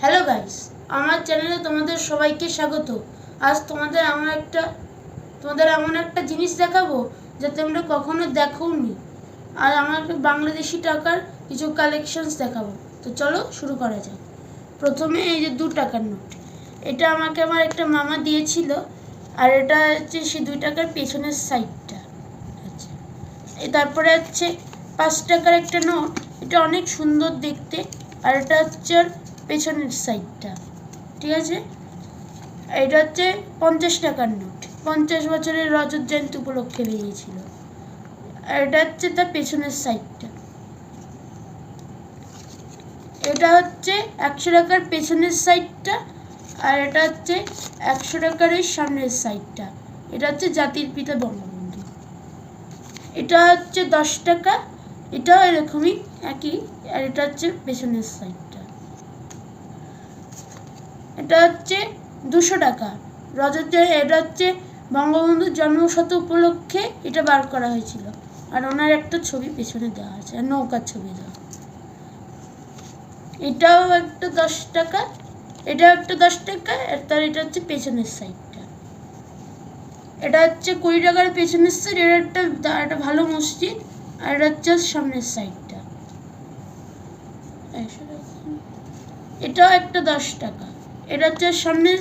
Hello guys আমার চ্যানেলে তোমাদের সবাইকে স্বাগত। আজ তোমাদের এমন একটা, তোমাদের এমন একটা জিনিস দেখাবো যা তোমরা কখনো দেখোনি। আর আমার বাংলাদেশি টাকার কিছু কালেকশনস দেখাবো। তো চলো শুরু করা যাক। প্রথমে এই যে দু টাকার নোট। এটা আমাকে আমার একটা মামা দিয়েছিল, আর এটা হচ্ছে সেই দুই টাকার পেছনের সাইডটা আচ্ছা। তারপরে হচ্ছে পাঁচ টাকার একটা নোট। এটা অনেক সুন্দর দেখতে। আর এটা হচ্ছে পেছনের সাইডটা ঠিক আছে? এটা হচ্ছে পঞ্চাশ টাকার নোট পঞ্চাশ বছরের রজত জয়ন্তী উপলক্ষে বেরিয়েছিল। এটা হচ্ছে তার পেছনের সাইডটা এটা হচ্ছে একশো টাকার পেছনের সাইডটা আর এটা হচ্ছে একশো টাকার এই সামনের সাইডটা এটা হচ্ছে জাতির পিতা বঙ্গবন্ধু। এটা হচ্ছে দশ টাকা। এটাও এরকমই একই আর এটা হচ্ছে পেছনের সাইডটা এটা হচ্ছে দুশো টাকা। রজত এটা হচ্ছে বঙ্গবন্ধুর জন্মশত উপলক্ষে এটা বার করা হয়েছিল। আর ওনার একটা ছবি পেছনে দেওয়া আছে, আর নৌকার ছবি দেওয়া। এটাও একটা দশ টাকা, এটাও একটা দশ টাকা, আর তার এটা হচ্ছে পেছনের সাইডটা। এটা হচ্ছে কুড়ি টাকার পেছনের সাইড এটা একটা একটা ভালো মসজিদ, আর এটা হচ্ছে সামনের সাইডটা। এটাও একটা দশ টাকা। এটা হচ্ছে সামনের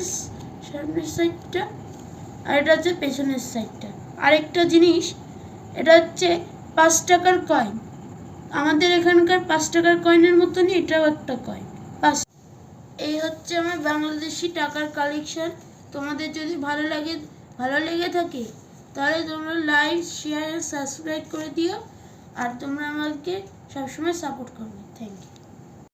সামনের সাইডটা, আর এটা হচ্ছে পেছনের সাইডটা। আরেকটা জিনিস, এটা হচ্ছে পাঁচ টাকার কয়েন আমাদের এখানকার পাঁচ টাকার কয়েনের মতনই এটাও একটা কয়েন পাঁচ এই হচ্ছে আমার বাংলাদেশি টাকার কালেকশন তোমাদের যদি ভালো লাগে, ভালো লেগে থাকে, তাহলে তোমরা লাইক শেয়ার সাবস্ক্রাইব করে দিও। আর তোমরা আমাকে সবসময় সাপোর্ট করবে। Thank you